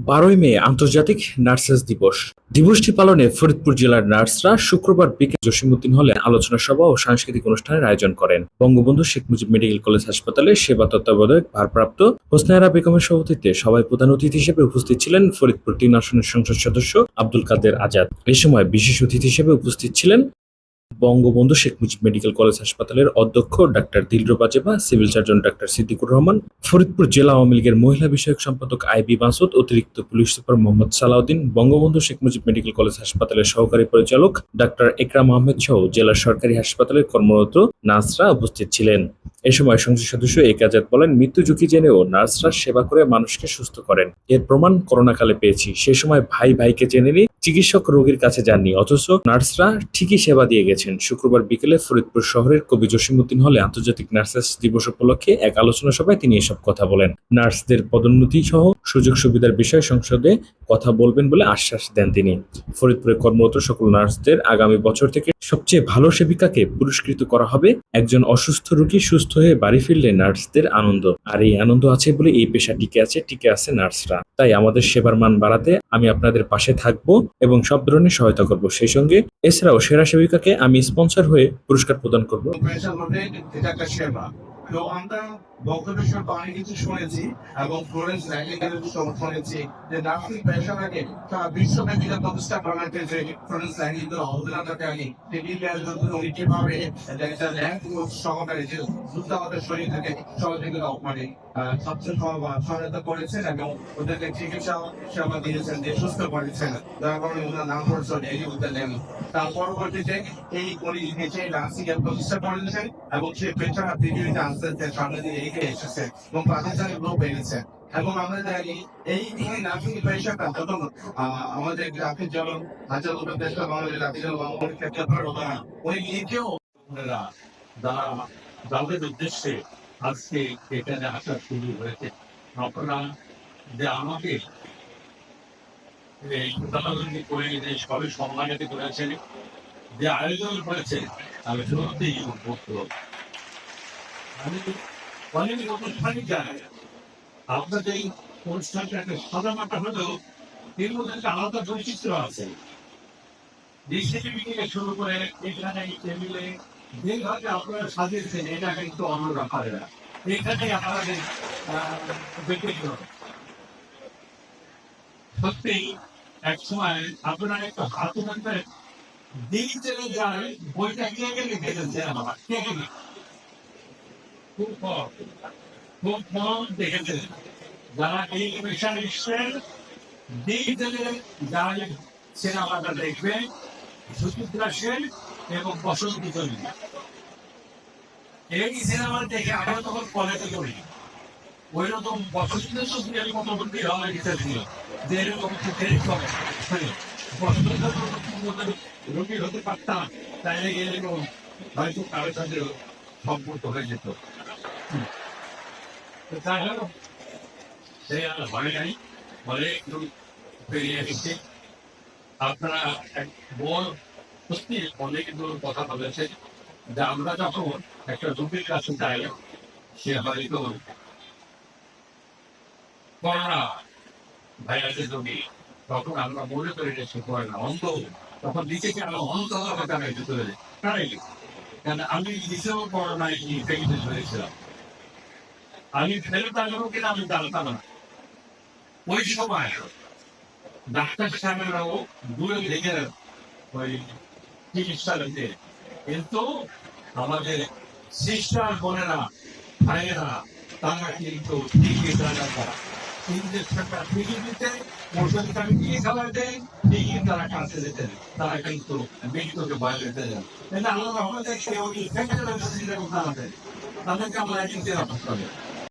বারোই মে আন্তর্জাতিক নার্সেস দিবস। দিবসটি পালনে ফরিদপুর জেলার নার্সরা শুক্রবার বিকেল জসিমুদ্দিন হলে আলোচনা সভা ও সাংস্কৃতিক অনুষ্ঠানের আয়োজন করেন। বঙ্গবন্ধু শেখ মুজিব মেডিকেল কলেজ হাসপাতালে সেবা তত্ত্বাবধায়ক ভারপ্রাপ্ত হোসনায়রা বেগমের সভাপতিত্বে সভায় প্রধান অতিথি হিসেবে উপস্থিত ছিলেন ফরিদপুর তিন আসনের সংসদ সদস্য আব্দুল কাদের আজাদ। এই সময় বিশেষ অতিথি হিসেবে উপস্থিত ছিলেন বঙ্গবন্ধু শেখ মুজিব মেডিকেল কলেজ হাসপাতালের অধ্যক্ষ doctor Dilruba Zeba civil surgeon doctor Siddiqur Rahman, Faridpur জেলা আওয়ামী লীগের মহিলা বিষয়ক সম্পাদক আইবি মাসুদ, অতিরিক্ত police super Mohammad Salauddin, Bangabandhu Sheikh Mujib medical college হাসপাতালের সহকারী পরিচালক ডাক্তার একরাম আহমেদ সহ জেলার সরকারি হাসপাতালে কর্মরত নার্সরা উপস্থিত ছিলেন। এ সময় সংসদ সদস্য এক আজাদ বলেন, মৃত্যু ঝুঁকি জেনেও নার্সরা সেবা করে মানুষকে সুস্থ করেন। এর প্রমাণ করোনাকালে পেয়েছি। সে সময় ভাই ভাইকে জেনেনি চিকিৎসক রোগীর কাছে যাননি, অথচ নার্সরা ঠিকই সেবা দিয়ে গেছেন। শুক্রবার বিকেলে ফরিদপুর শহরের কবি জসিমুদ্দিন হলে আন্তর্জাতিক নার্সেস দিবস উপলক্ষে এক আলোচনা সভায় তিনি এসব কথা বলেন। নার্সদের পদোন্নতি সহ সুযোগ সুবিধার বিষয়ে সংসদে কথা বলবেন বলে আশ্বাস দেন তিনি। ফরিদপুরে কর্মরত সকল নার্সদের আগামী বছর থেকে সবচেয়ে ভালো সেবিকাকে পুরস্কৃত করা হবে। একজন অসুস্থ রোগী সুস্থ হয়ে বাড়ি ফিরলে নার্সদের আনন্দ। আর এই আনন্দ আছে বলে এই পেশা টিকে আছে টিকে আছে নার্সরা। তাই আমাদের সেবার মান বাড়াতে আমি আপনাদের পাশে থাকব এবং সব ধরনের সহায়তা করব। সেই সঙ্গে এছাড়াও সেরা সেবিকাকে আমি স্পন্সর হয়ে পুরস্কার প্রদান করব। তো আমরা বক্তব্যের সময় অনেক কিছু শুনেছি এবং ফ্লোরেন্স নাইটিঙ্গেলের শুনেছি যে নার্সিং পেশাটাকে তারা বিশ্বব্যাপী প্রতিষ্ঠা বানাতে যে ফ্লোরেন্স নাইটিঙ্গেল অবদানটাকে আনি তিনি উনি কীভাবে একটা র্যাঙ্ক সহকারে যে দ্রুত আমাদের শরীর থেকে, সহযোগিতা মানে সহায়তা করেছেন এবং ওদেরকে চিকিৎসা সেবা দিয়েছেন যে সুস্থ করেছেন। যার কারণে ওনার নাম করেছেন এই উদ্যান তার পরবর্তীতে এই উনি নিজে নার্সিং এর প্রতিষ্ঠা করেছেন এবং সে পেশাটা পৃথিবীতে আস্তে আস্তে সামনে দিয়ে এগিয়ে এসেছে এবং প্রাতিষ্ঠানিক রূপ বেড়েছে এবং আমরা জানি এই এই নার্সিং পেশাটা আহ, আমাদের গ্রাফিক যেমন হাজার দেশটা বাংলাদেশ গ্রাফিক ক্ষেত্রে ভারত উনি নিজেও বোনেরা যারা যাদের উদ্দেশ্যে আজকে এখানে আসা শুরু হয়েছে। আপনারা যে আমাকে এই করে যে সবে সম্মানিত করেছেন, যে আয়োজন করেছে আমি উদ্বুদ্ধ। আমি অনেক অনুষ্ঠানে যাই। আপনাদের এই অনুষ্ঠানটা একটা হলেও এর মধ্যে একটা আলাদা বৈচিত্র্য আছে। ডিসিপি থেকে শুরু করে এখানে টেবিলে যেভাবে আপনারা সাজিয়েছেন এটা কিন্তু অন্যরা পারে না এখানে আমাদের আহ, ব্যক্তিগত সত্যি এক সময় আপনারা একটু হাত উঠাতে দিল্লি চলে যায় বইটা কে কে লিখেছেন আমার কে কে খুব কম খুব কম দেখেছেন। যারা এই পেশায় এসছেন দিল্লি চলে যায় সিনেমাটা দেখবে সুচিত্রা সেন এবং বসন্তী চন্দ্র এই সিনেমা দেখে আমরা তখন কলেজে করি ওই রকম বসন্ত চন্দ্রের মতবর্তী হওয়ার ইচ্ছা ছিল যে এরকম দেরি করে বসন্ত চন্দ্র রোগী হতে পারতাম এরকম হয়তো কারোর সাথে সম্পর্ক হয়ে যেত। তাই হলো আর নাই। বেরিয়ে আপনারা এক বড় সত্যি অনেক দূর কথা বলেছে যে আমরা যখন একটা রোগীর কাছে যাই, সে হয়তো করোনা ভাইরাসের রোগী তখন আমরা মনে তখন চলে যাই তাই কেন আমি নিজেও করোনায় আমি ফেরত আসব কিনা আমি জানতাম না। ওই সময় ডাক্তার সাহেবেরাও দূরে থেকে ওই নিতে কিন্তু আমাদের সিস্টার বোনেরা, ভাইয়েরা, তারা কিন্তু তারা তারা ইঞ্জেকশনটা ঠিকই তারা কাছে দিতেন তারা কিন্তু মৃত্যুকে ভয় পেতে যান কিন্তু আমরা আমাদের সেই ওই ইনফেক্টেড তাদেরকে আমরা রাখতে হবে